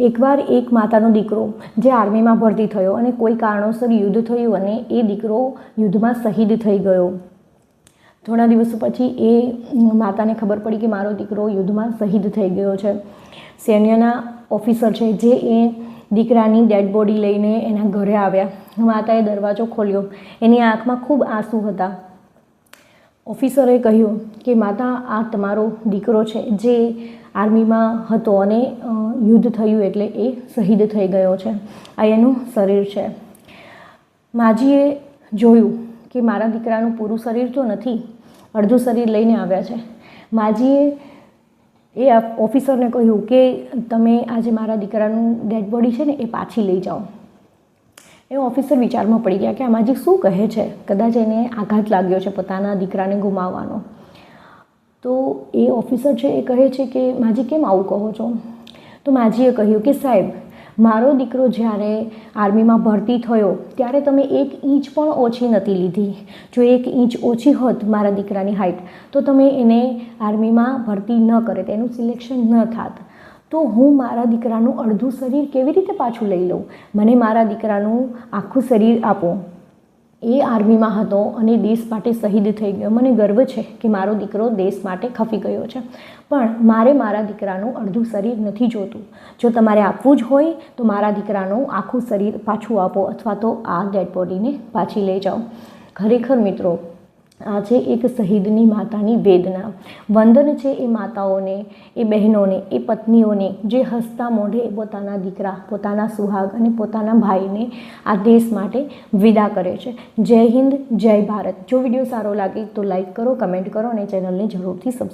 એકવાર એક માતાનો દીકરો જે આર્મીમાં ભરતી થયો અને કોઈ કારણોસર યુદ્ધ થયું અને એ દીકરો યુદ્ધમાં શહીદ થઈ ગયો. થોડા દિવસો પછી એ માતાને ખબર પડી કે મારો દીકરો યુદ્ધમાં શહીદ થઈ ગયો છે. સૈન્યના ઓફિસર છે જે એ દીકરાની ડેડ બોડી લઈને એના ઘરે આવ્યા. માતાએ દરવાજો ખોલ્યો. એની આંખમાં ખૂબ આંસુ હતા. ઓફિસરે કહ્યું કે, માતા, આ તમારો દીકરો છે જે આર્મીમાં હતો અને યુદ્ધ થયું એટલે એ શહીદ થઈ ગયો છે. આ એનું શરીર છે. માજીએ જોયું કે મારા દીકરાનું પૂરું શરીર તો નથી, અડધું શરીર લઈને આવ્યા છે. માજીએ એ ઓફિસરને કહ્યું કે તમે આજે મારા દીકરાનું ડેડ બોડી છે ને એ પાછી લઈ જાઓ. એ ઓફિસર વિચારમાં પડી ગયા કે આ માજી શું કહે છે? કદાચ એને આઘાત લાગ્યો છે પોતાના દીકરાને ગુમાવવાનો. તો એ ઓફિસર છે એ કહે છે કે, માજી કેમ આવું કહો છો? તો માજીએ કહ્યું કે, સાહેબ, મારો દીકરો જ્યારે આર્મીમાં ભરતી થયો, ત્યારે તમે એક ઇંચ પણ ઓછી નથી લીધી. જો એક ઇંચ ઓછી હોત મારા દીકરાની હાઇટ તો તમે એને આર્મીમાં ભરતી ન કરે, તેનું સિલેક્શન ન થાત. તો હું મારા દીકરાનું અડધું શરીર કેવી રીતે પાછું લઈ લઉં? મને મારા દીકરાનું આખું શરીર આપો. એ આર્મીમાં હતો અને દેશ માટે શહીદ થઈ ગયો. મને ગર્વ છે કે મારો દીકરો દેશ માટે ખફી ગયો છે. પણ મારે મારા દીકરાનું અડધું શરીર નથી જોતું. જો તમારે આપવું જ હોય, તો મારા દીકરાનું આખું શરીર પાછું આપો અથવા તો આ ડેડ બોડીને પાછી લઈ જાઓ. ખરેખર મિત્રો આ છે એક શહીદની માતાની વેદના. વંદન છે એ માતાઓને, એ બહેનોને, એ પત્નીઓને, જે હસતા મોઢે પોતાના દીકરા, પોતાના સુહાગ અને પોતાના ભાઈને આ દેશ માટે વિદા કરે છે. જય હિન્દ, જય ભારત. જો વીડિયો સારો લાગે તો લાઈક કરો, કમેન્ટ કરો અને ચેનલને જરૂરથી સબસ્ક્રાઈબ